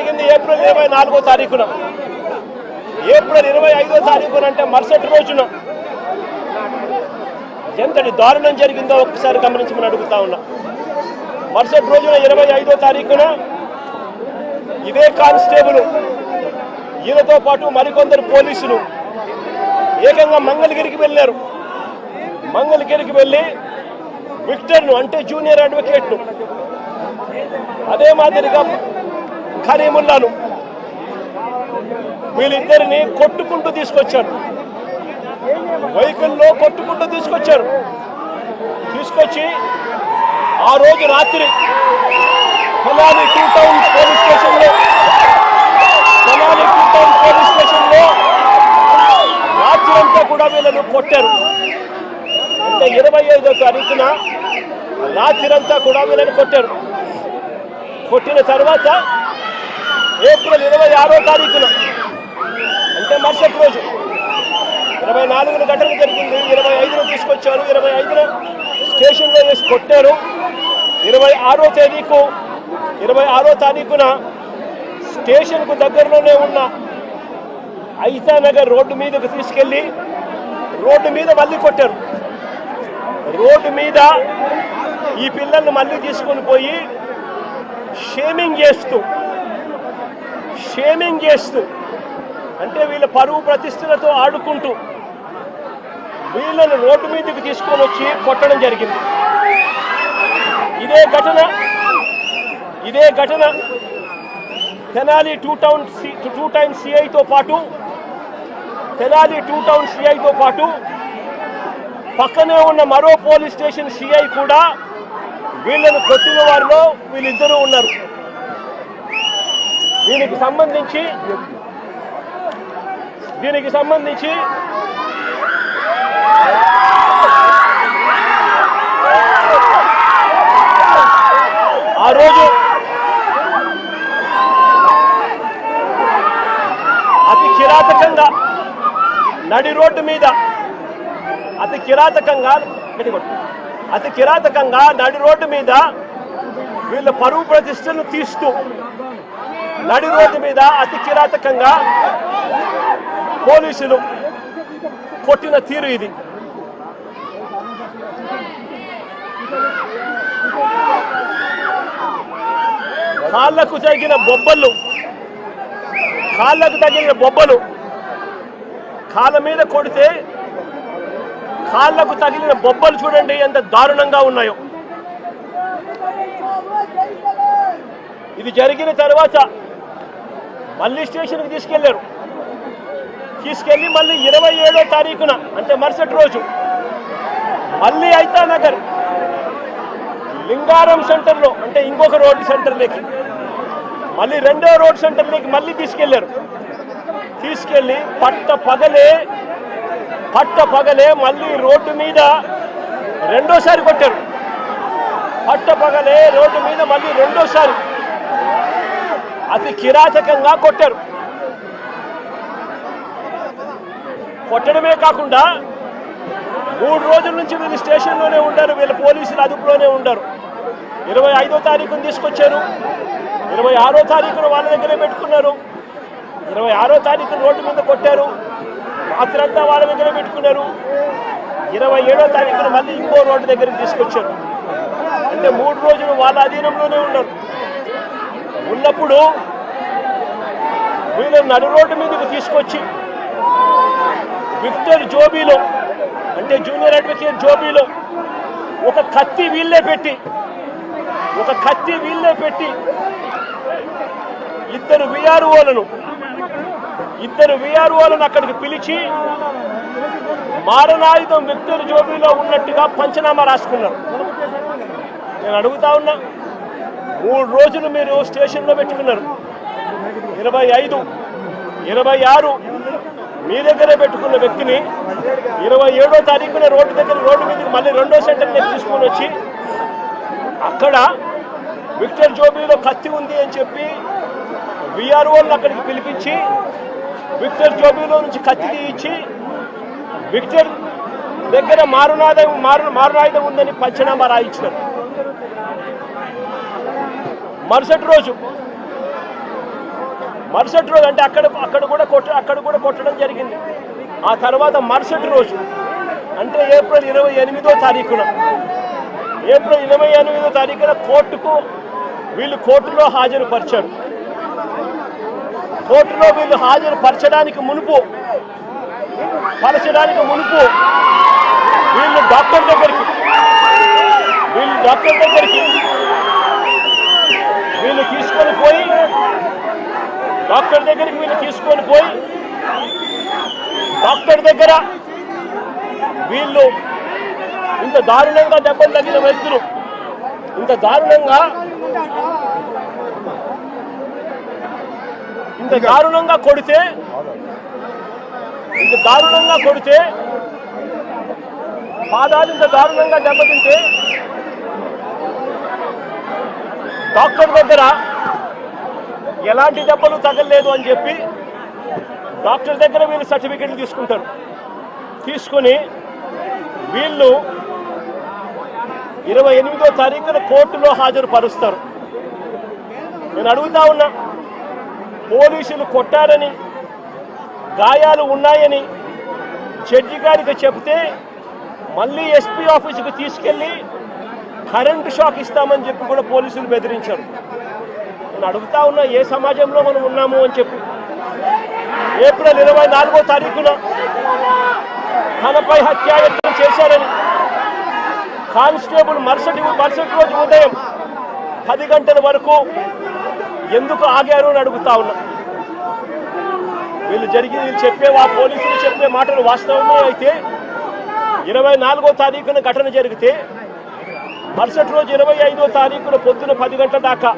జరిగింది ఏప్రిల్ ఇరవై నాలుగో తారీఖున. ఏప్రిల్ ఇరవై ఐదో తారీఖున అంటే మరుసటి రోజున ఎంతటి దారుణం జరిగిందో ఒక్కసారి గమనించమని అడుగుతా ఉన్నా. మరుసటి రోజున ఇరవై ఐదో తారీఖున ఇదే కానిస్టేబుల్ ఈయనతో పాటు మరికొందరు పోలీసులు ఏకంగా మంగళగిరికి వెళ్ళారు. మంగళగిరికి వెళ్ళి విక్టర్ను అంటే జూనియర్ అడ్వకేట్ను అదే మాదిరిగా కరీముల్లాను వీళ్ళిద్దరిని కొట్టుకుంటూ తీసుకొచ్చారు. వెహికల్లో కొట్టుకుంటూ తీసుకొచ్చారు. తీసుకొచ్చి ఆ రోజు రాత్రి తెనాలి టూ టౌన్ పోలీస్ స్టేషన్లో తెనాలి టూ టౌన్ పోలీస్ స్టేషన్లో రాత్రి అంతా కూడా వీళ్ళను కొట్టారు. అంటే ఇరవై ఐదో తారీఖున రాత్రి అంతా కూడా వీళ్ళని కొట్టారు. కొట్టిన తర్వాత ఏప్రిల్ ఇరవై ఆరో తారీఖున అంటే మరుసటి రోజు ఇరవై నాలుగున ఘటన జరిగింది ఇరవై ఐదున తీసుకొచ్చారు ఇరవై ఐదున స్టేషన్లో వేసి కొట్టారు. ఇరవై ఆరో తేదీకు ఇరవై ఆరో తారీఖున స్టేషన్కు దగ్గరలోనే ఉన్న ఐతానగర్ రోడ్డు మీదకు తీసుకెళ్ళి రోడ్డు మీద మళ్ళీ కొట్టారు. రోడ్డు మీద ఈ పిల్లల్ని మళ్ళీ తీసుకొని పోయి షేమింగ్ చేస్తూ షేమింగ్ చేస్తూ అంటే వీళ్ళ పరువు ప్రతిష్టలతో ఆడుకుంటూ వీళ్ళను రోడ్డు మీదకి తీసుకొని వచ్చి కొట్టడం జరిగింది. ఇదే ఘటన ఇదే ఘటన తెనాలి టూ టౌన్ సి టూ టైమ్ సిఐతో పాటు తెనాలి టూ టౌన్ సిఐతో పాటు పక్కనే ఉన్న మరో పోలీస్ స్టేషన్ సిఐ కూడా వీళ్ళను కొట్టిన వారిలో వీళ్ళిద్దరూ ఉన్నారు. దీనికి సంబంధించి దీనికి సంబంధించి ఆ రోజు అతి కిరాతకంగా నడి రోడ్డు మీద అతి కిరాతకంగా అతి కిరాతకంగా నడి రోడ్డు మీద వీళ్ళ పరువు ప్రతిష్టను తీస్తూ నడి రోడ్డు మీద అతి కిరాతకంగా పోలీసులు కొట్టిన తీరు ఇది. కాళ్ళకు తగిన బొబ్బలు కాళ్ళకు తగిన బొబ్బలు. కాళ్ళ మీద కొడితే కాళ్ళకు తగిలిన బొబ్బలు చూడండి ఎంత దారుణంగా ఉన్నాయో. ఇది జరిగిన తర్వాత మళ్ళీ స్టేషన్కి తీసుకెళ్ళారు. తీసుకెళ్ళి మళ్ళీ ఇరవై ఏడో తారీఖున అంటే మరుసటి రోజు మళ్ళీ అయితా నగర్ లింగారం సెంటర్లో అంటే ఇంకొక రోడ్ సెంటర్లోకి మళ్ళీ రెండో రోడ్ సెంటర్లోకి మళ్ళీ తీసుకెళ్ళారు. తీసుకెళ్ళి పట్ట పగలే పట్ట పగలే మళ్ళీ రోడ్డు మీద రెండోసారి కొట్టారు. పట్ట పగలే రోడ్డు మీద మళ్ళీ రెండోసారి అతి కిరాతకంగా కొట్టారు. కొట్టడమే కాకుండా మూడు రోజుల నుంచి వీళ్ళు స్టేషన్లోనే ఉంటారు వీళ్ళ పోలీసులు అదుపులోనే ఉంటారు. ఇరవై ఐదో తారీఖును తీసుకొచ్చారు. ఇరవై ఆరో తారీఖున వాళ్ళ దగ్గరే పెట్టుకున్నారు. ఇరవై ఆరో తారీఖు రోడ్డు మీద కొట్టారు. రాత్రంతా వాళ్ళ దగ్గరే పెట్టుకున్నారు. ఇరవై ఏడో తారీఖున మళ్ళీ ఇంకో రోడ్డు దగ్గరికి తీసుకొచ్చారు. అంటే మూడు రోజులు వాళ్ళ అధీనంలోనే ఉన్నారు. ఉన్నప్పుడు వీళ్ళు నడు రోడ్డు మీదకి తీసుకొచ్చి విక్టర్ జోబీలో అంటే జూనియర్ అడ్వకేట్ జోబీలో ఒక కత్తి వీళ్ళే పెట్టి ఒక కత్తి వీళ్ళే పెట్టి ఇద్దరు విఆర్ఓలను ఇద్దరు విఆర్ఓలను అక్కడికి పిలిచి మారణాయుధం విక్టర్ జోబీలో ఉన్నట్టుగా పంచనామా రాసుకున్నారు. నేను అడుగుతా ఉన్నా మూడు రోజులు మీరు స్టేషన్లో పెట్టుకున్నారు. ఇరవై ఐదు ఇరవై ఆరు మీ దగ్గరే పెట్టుకున్న వ్యక్తిని ఇరవై ఏడో తారీఖున రోడ్డు దగ్గర రోడ్డు మీదకి మళ్ళీ రెండో సెంటర్ తీసుకొని వచ్చి అక్కడ విక్టర్ జోబీలో కత్తి ఉంది అని చెప్పి విఆర్ఓలను అక్కడికి పిలిపించి విక్టర్ జోబీలో నుంచి కత్తి తీయించి విక్టర్ దగ్గర మారునాదం మారు మారునాయుధం ఉందని పంచనామా రాయించినారు. మరుసటి రోజు. మరుసటి రోజు అంటే అక్కడ అక్కడ కూడా కొట్ట అక్కడ కూడా కొట్టడం జరిగింది. ఆ తర్వాత మరుసటి రోజు అంటే ఏప్రిల్ ఇరవై ఎనిమిదో తారీఖున. ఏప్రిల్ ఇరవై ఎనిమిదో తారీఖున కోర్టుకు వీళ్ళు కోర్టులో హాజరుపరిచారు. కోర్టులో వీళ్ళు హాజరుపరచడానికి మునుపు పరచడానికి మునుపు వీళ్ళు డాక్టర్ దగ్గరికి వీళ్ళు డాక్టర్ దగ్గరికి వీళ్ళు తీసుకొని పోయి డాక్టర్ దగ్గరికి వీళ్ళు తీసుకొని పోయి డాక్టర్ దగ్గర వీళ్ళు ఇంత దారుణంగా దెబ్బలు తగిన వ్యక్తులు ఇంత దారుణంగా ఇంత దారుణంగా కొడితే ఇంత దారుణంగా కొడితే పాదాలు ఇంత దారుణంగా దెబ్బతింటే డాక్టర్ దగ్గర ఎలాంటి దెబ్బలు తగలలేదు అని చెప్పి డాక్టర్ దగ్గర వీళ్ళు సర్టిఫికెట్లు తీసుకుంటారు. తీసుకుని వీళ్ళు ఇరవై ఎనిమిదో తారీఖున కోర్టులో హాజరుపరుస్తారు. నేను అడుగుతా ఉన్నా పోలీసులు కొట్టారని గాయాలు ఉన్నాయని జడ్జి గారికి చెప్తే మళ్ళీ ఎస్పీ ఆఫీసుకు తీసుకెళ్ళి కరెంట్ షాక్ ఇస్తామని చెప్పి కూడా పోలీసులు బెదిరించారు. నేను అడుగుతా ఉన్నా ఏ సమాజంలో మనం ఉన్నాము అని చెప్పి. ఏప్రిల్ ఇరవై నాలుగో తారీఖున తనపై హత్యాయత్నం చేశారని కానిస్టేబుల్ మరుసటి మరుసటి రోజు ఉదయం పది గంటల వరకు ఎందుకు ఆగారు అని అడుగుతా ఉన్నా. వీళ్ళు జరిగి వీళ్ళు చెప్పే ఆ పోలీసులు చెప్పే మాటలు వాస్తవమే అయితే ఇరవై నాలుగో తారీఖున ఘటన జరిగితే మరుసటి రోజు ఇరవై ఐదో తారీఖున పొద్దున పది గంటల దాకా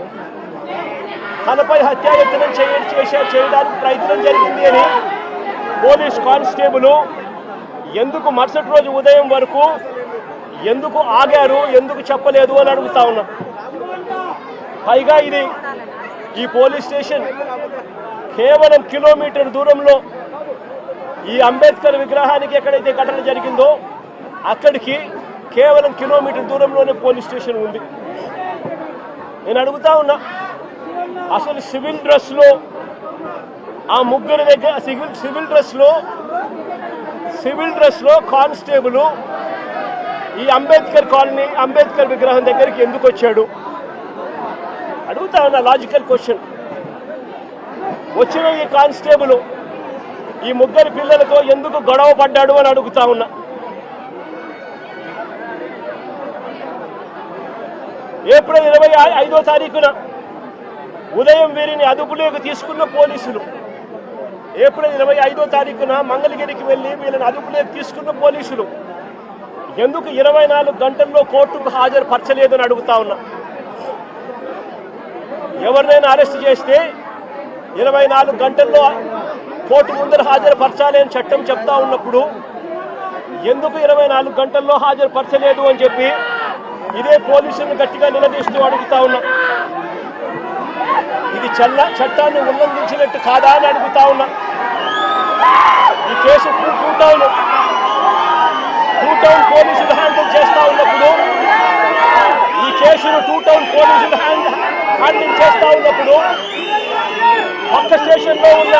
తనపై హత్యాయత్నం చేయ చేసే చేయడానికి ప్రయత్నం జరిగింది అని పోలీస్ కానిస్టేబుల్ ఎందుకు మరుసటి రోజు ఉదయం వరకు ఎందుకు ఆగారు ఎందుకు చెప్పలేదు అని అడుగుతా ఉన్నా. పైగా ఇది ఈ పోలీస్ స్టేషన్ కేవలం కిలోమీటర్ దూరంలో ఈ అంబేద్కర్ విగ్రహానికి ఎక్కడైతే ఘటన జరిగిందో అక్కడికి కేవలం కిలోమీటర్ దూరంలోనే పోలీస్ స్టేషన్ ఉంది. నేను అడుగుతా ఉన్నా అసలు సివిల్ డ్రెస్లో ఆ ముగ్గురు దగ్గర సివిల్ సివిల్ డ్రెస్లో సివిల్ డ్రెస్లో కానిస్టేబుల్ ఈ అంబేద్కర్ కాలనీ అంబేద్కర్ విగ్రహం దగ్గరికి ఎందుకు వచ్చాడు? అడుగుతా ఉన్నా లాజికల్ క్వశ్చన్ వచ్చిన ఈ కానిస్టేబుల్ ఈ ముగ్గురు పిల్లలతో ఎందుకు గొడవ పడ్డాడు అని అడుగుతా ఉన్నా. ఏప్రిల్ ఇరవై ఐదో తారీఖున ఉదయం వీరిని అదుపులోకి తీసుకున్న పోలీసులు. ఏప్రిల్ ఇరవై ఐదో తారీఖున మంగళగిరికి వెళ్ళి వీళ్ళని అదుపులోకి తీసుకున్న పోలీసులు. ఎందుకు ఇరవై నాలుగు గంటల్లో కోర్టుకు హాజరుపరచలేదని అడుగుతా ఉన్నా. ఎవరినైనా అరెస్ట్ చేస్తే ఇరవై నాలుగు గంటల్లో కోర్టు ముందర హాజరుపరచాలి అని చట్టం చెప్తా ఉన్నప్పుడు ఎందుకు ఇరవై నాలుగు గంటల్లో హాజరుపరచలేదు అని చెప్పి ఇదే పోలీసులను గట్టిగా నిలదీస్తూ అడుగుతా ఉన్నా. ఇది చల్ల చట్టాన్ని ఉల్లంఘించినట్టు కాదా అని అడుగుతా ఉన్నా. ఈ case two- two town two town పోలీసులు హ్యాండిల్ చేస్తా ఉన్నప్పుడు ఈ కేసును టూ టౌన్ పోలీసులు హ్యాండ్ హ్యాండిల్ చేస్తా ఉన్నప్పుడు పక్క స్టేషన్లో ఉన్న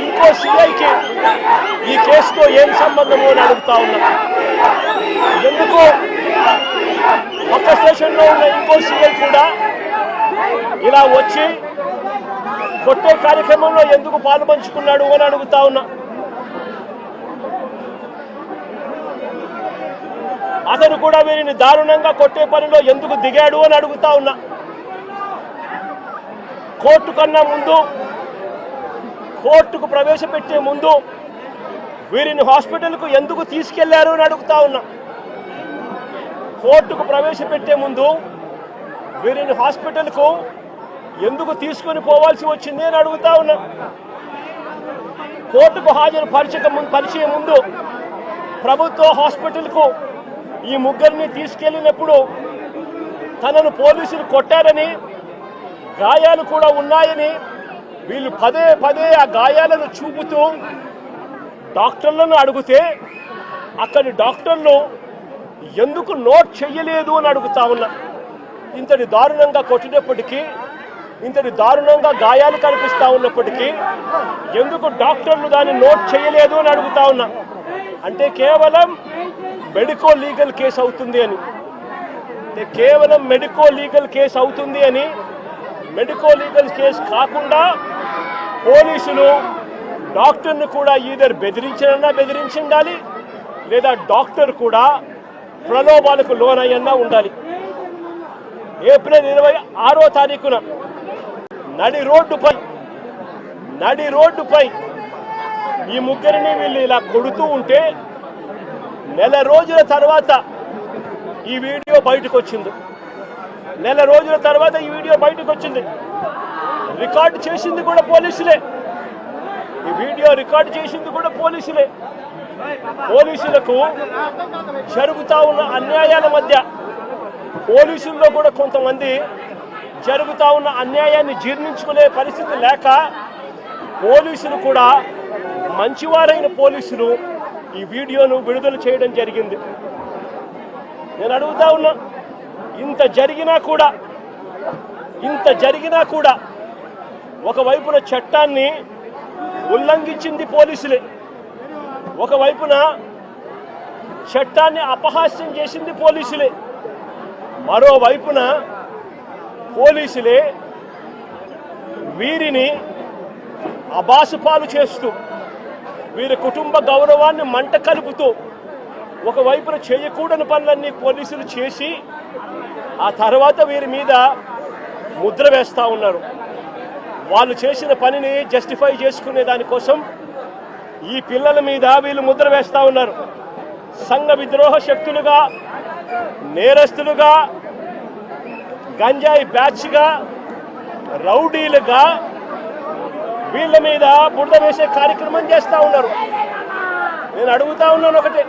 ఇంకో సిఐకి ఈ కేసుతో ఏం సంబంధము అని అడుగుతా ఉన్నా. ఎందుకు పక్క స్టేషన్లో ఉన్న ఇంకో సిఐ కూడా ఇలా వచ్చి కొట్టే కార్యక్రమంలో ఎందుకు పాలు పంచుకున్నాడు అని అడుగుతా ఉన్నా. అతను కూడా వీరిని దారుణంగా కొట్టే పనిలో ఎందుకు దిగాడు అని అడుగుతా ఉన్నా. కోర్టు కన్నా ముందు కోర్టుకు ప్రవేశపెట్టే ముందు వీరిని హాస్పిటల్కు ఎందుకు తీసుకెళ్ళారు అని అడుగుతా ఉన్నా. కోర్టుకు ప్రవేశపెట్టే ముందు వీరిని హాస్పిటల్కు ఎందుకు తీసుకొని పోవాల్సి వచ్చింది అని అడుగుతా ఉన్నా. కోర్టుకు హాజరు పరిచయం ముందు పరిచయం ముందు ప్రభుత్వ హాస్పిటల్కు ఈ ముగ్గురిని తీసుకెళ్ళినప్పుడు తనను పోలీసులు కొట్టారని గాయాలు కూడా ఉన్నాయని వీళ్ళు పదే పదే ఆ గాయాలను చూపుతూ డాక్టర్లను అడిగితే అక్కడి డాక్టర్లు ఎందుకు నోట్ చెయ్యలేదు అని అడుగుతా ఉన్నా. ఇంతటి దారుణంగా కొట్టినప్పటికీ ఇంతటి దారుణంగా గాయాలు కనిపిస్తా ఉన్నప్పటికీ ఎందుకు డాక్టర్లు దాన్ని నోట్ చేయలేదు అని అడుగుతా ఉన్నా. అంటే కేవలం మెడికో లీగల్ కేసు అవుతుంది అని. కేవలం మెడికో లీగల్ కేసు అవుతుంది అని మెడికో లీగల్ కేసు కాకుండా పోలీసులు డాక్టర్ను కూడా ఈధర్ బెదిరించినన్నా బెదిరించి ఉండాలి లేదా డాక్టర్ కూడా ప్రలోభాలకు లోనయ్యన్నా ఉండాలి. ఏప్రిల్ ఇరవై ఆరో తారీఖున నడి రోడ్డుపై నడి రోడ్డుపై ఈ ముగ్గురిని వీళ్ళు ఇలా కొడుతూ ఉంటే నెల రోజుల తర్వాత ఈ వీడియో బయటకు వచ్చింది. నెల రోజుల తర్వాత ఈ వీడియో బయటకు వచ్చింది. రికార్డు చేసింది కూడా పోలీసులే. ఈ వీడియో రికార్డు చేసింది కూడా పోలీసులే. పోలీసులకు జరుగుతా ఉన్న అన్యాయాల మధ్య పోలీసుల్లో కూడా కొంతమంది జరుగుతా ఉన్న అన్యాయాన్ని జీర్ణించుకునే పరిస్థితి లేక పోలీసులు కూడా మంచివారైన పోలీసులు ఈ వీడియోను విడుదల చేయడం జరిగింది. నేను అడుగుతా ఉన్నా ఇంత జరిగినా కూడా ఇంత జరిగినా కూడా ఒకవైపున చట్టాన్ని ఉల్లంఘించింది పోలీసులే. ఒకవైపున చట్టాన్ని అపహాస్యం చేసింది పోలీసులే. మరోవైపున పోలీసులే వీరిని అబాసుపాలు చేస్తూ వీరి కుటుంబ గౌరవాన్ని మంట కలుపుతూ ఒకవైపున చేయకూడని పనులన్నీ పోలీసులు చేసి ఆ తర్వాత వీరి మీద ముద్ర వేస్తూ ఉన్నారు. వాళ్ళు చేసిన పనిని జస్టిఫై చేసుకునే దానికోసం ఈ పిల్లల మీద వీళ్ళు ముద్ర వేస్తూ ఉన్నారు. సంఘ విద్రోహ శక్తులుగా నేరస్తులుగా గంజాయి బ్యాచ్గా రౌడీలుగా వీళ్ళ మీద బురద వేసే కార్యక్రమం చేస్తూ ఉన్నారు. నేను అడుగుతా ఉన్నాను ఒకటి.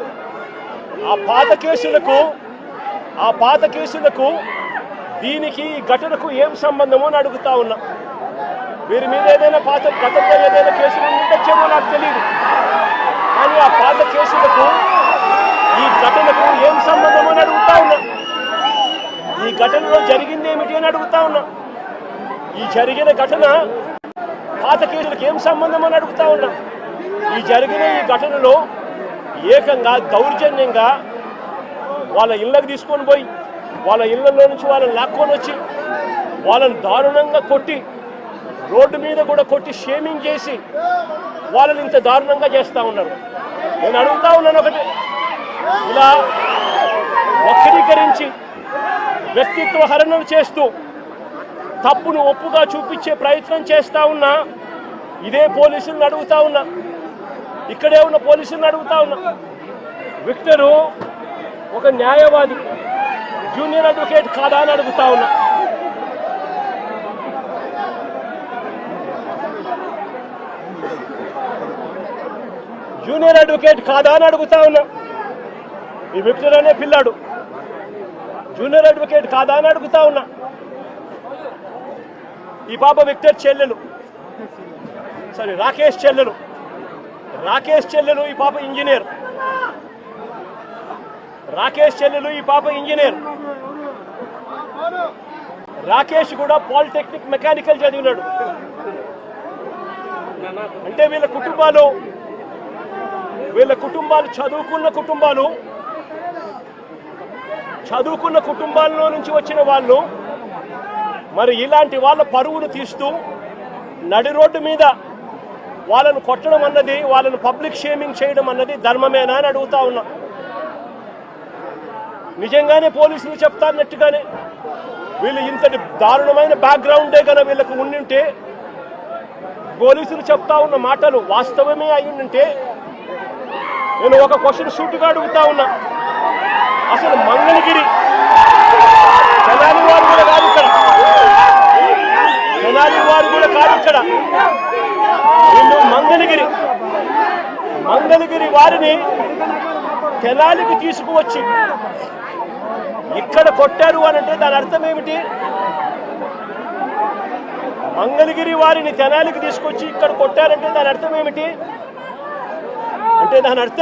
ఆ పాత కేసులకు ఆ పాత కేసులకు దీనికి ఈ ఘటనకు ఏం సంబంధమో అని అడుగుతా ఉన్నా. వీరి మీద ఏదైనా పాత గతంలో ఏదైనా కేసులు ఉండొచ్చేమో నాకు తెలియదు కానీ ఆ పాత కేసులకు ఈ ఘటనకు ఏం సంబంధం అని అడుగుతా ఉన్నా. ఈ ఘటనలో జరిగింది ఏమిటి అని అడుగుతా ఉన్నా. ఈ జరిగిన ఘటన పాత కేసులకు ఏం సంబంధం అని అడుగుతా ఉన్నా. ఈ జరిగిన ఈ ఘటనలో ఏకంగా దౌర్జన్యంగా వాళ్ళ ఇళ్ళకి తీసుకొని పోయి వాళ్ళ ఇళ్ళలో నుంచి వాళ్ళని లాక్కొని వచ్చి వాళ్ళని దారుణంగా కొట్టి రోడ్డు మీద కూడా కొట్టి షేమింగ్ చేసి వాళ్ళని ఇంత దారుణంగా చేస్తూ ఉన్నారు. నేను అడుగుతా ఉన్నాను ఒకటి. ఇలా వక్రీకరించి వ్యక్తిత్వ హరణం చేస్తూ తప్పును ఒప్పుగా చూపించే ప్రయత్నం చేస్తూ ఉన్నా ఇదే పోలీసులను అడుగుతా ఉన్నా ఇక్కడే ఉన్న పోలీసులను అడుగుతా ఉన్నా. విక్టరు ఒక న్యాయవాది జూనియర్ అడ్వకేట్ కాదా అని అడుగుతా ఉన్నా. జూనియర్ అడ్వకేట్ కాదా అని అడుగుతా ఉన్నా. ఈ విక్టర్ అనే పిల్లాడు. జూనియర్ అడ్వకేట్ కాదా అని అడుగుతా ఉన్నా. ఈ పాప విక్టర్ చెల్లెలు. సారీ రాకేష్ చెల్లెలు. రాకేష్ చెల్లెలు ఈ పాప ఇంజనీర్. రాకేష్ చెల్లెలు ఈ పాప ఇంజనీర్. రాకేష్ కూడా పాలిటెక్నిక్ మెకానికల్ చదివినాడు. అంటే వీళ్ళ కుటుంబాలు వీళ్ళ కుటుంబాలు చదువుకున్న కుటుంబాలు చదువుకున్న కుటుంబాల్లో నుంచి వచ్చిన వాళ్ళు మరి ఇలాంటి వాళ్ళ పరువును తీస్తూ నడి రోడ్డు మీద వాళ్ళను కొట్టడం అన్నది వాళ్ళను పబ్లిక్ షేమింగ్ చేయడం అన్నది ధర్మమేనా అని అడుగుతా ఉన్నా. నిజంగానే పోలీసులు చెప్తారన్నట్టుగానే వీళ్ళు ఇంతటి దారుణమైన బ్యాక్గ్రౌండే కనుక వీళ్ళకు ఉండింటే పోలీసులు చెప్తా ఉన్న మాటలు వాస్తవమే అయి నేను ఒక క్వశ్చన్ సూటిగా అడుగుతా ఉన్నా. అసలు మంగళగిరి తెనాలి వారు కూడా కాదు ఇక్కడ. తెనాలి వారు కూడా కాదు ఇక్కడ. వీళ్ళు మంగళగిరి. మంగళగిరి వారిని తెనాలికి తీసుకువచ్చి ఇక్కడ కొట్టారు అని అంటే దాని అర్థం ఏమిటి? మంగళగిరి వారిని తెనాలికి తీసుకొచ్చి ఇక్కడ కొట్టారంటే దాని అర్థం ఏమిటి? అంటే దాని అర్థం